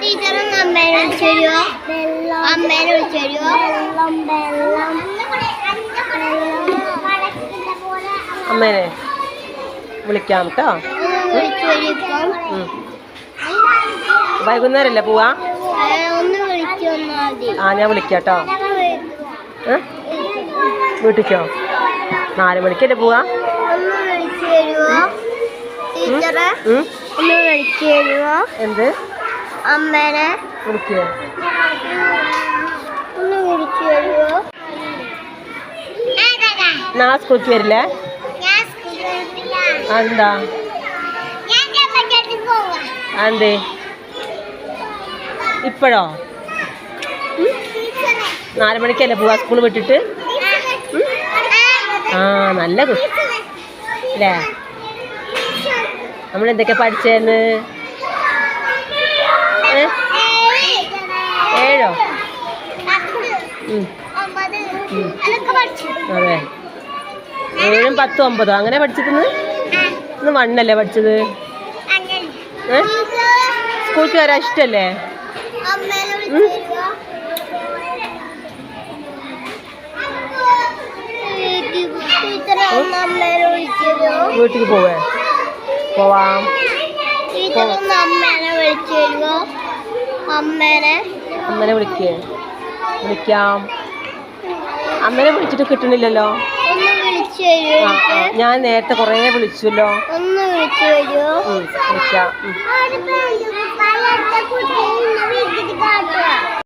ടീച്ചറും അമ്മേനെ വിളിച്ചു തരുമോ അമ്മേനെ വിളിച്ചു തരുമോ അമ്മേനെ വിളിക്കാം കേട്ടോ വൈകുന്നേരല്ലേ പോവാ? ആ ഞാൻ വിളിക്കാട്ടോ വീട്ടിക്കോ? നാല് മണിക്കല്ലേ പോവാ? എന്ത് അമ്മേനെ വിളിക്കോ ഒന്ന് വിളിച്ചു തരുമോ നാളെ സ്കൂളിൽ വരില്ലേ അതെന്താ അതെന്തേ ഇപ്പോഴോ നാല് മണിക്കല്ലേ പോവാ സ്കൂൾ വിട്ടിട്ട് ആ നല്ല കുട്ടി അല്ലേ നമ്മൾ എന്തൊക്കെ പഠിച്ചേന്ന്? ഏഴോ? അതെ. ഏഴും പത്തും ഒമ്പതോ? അങ്ങനെ പഠിച്ചിരുന്നു ഇന്ന് വണ്ണല്ലേ പഠിച്ചത്? സ്കൂൾക്ക് വരാൻ ഇഷ്ടല്ലേ? വീട്ടിൽ പോവേ? പോവാം. അമ്മനെ വിളിക്കേ. വിളിക്കാം. അമ്മനെ വിളിച്ചിട്ട് കിട്ടണില്ലല്ലോ. ഞാൻ നേരത്തെ കുറേ വിളിച്ചല്ലോ ഒന്ന് വിളിക്കാം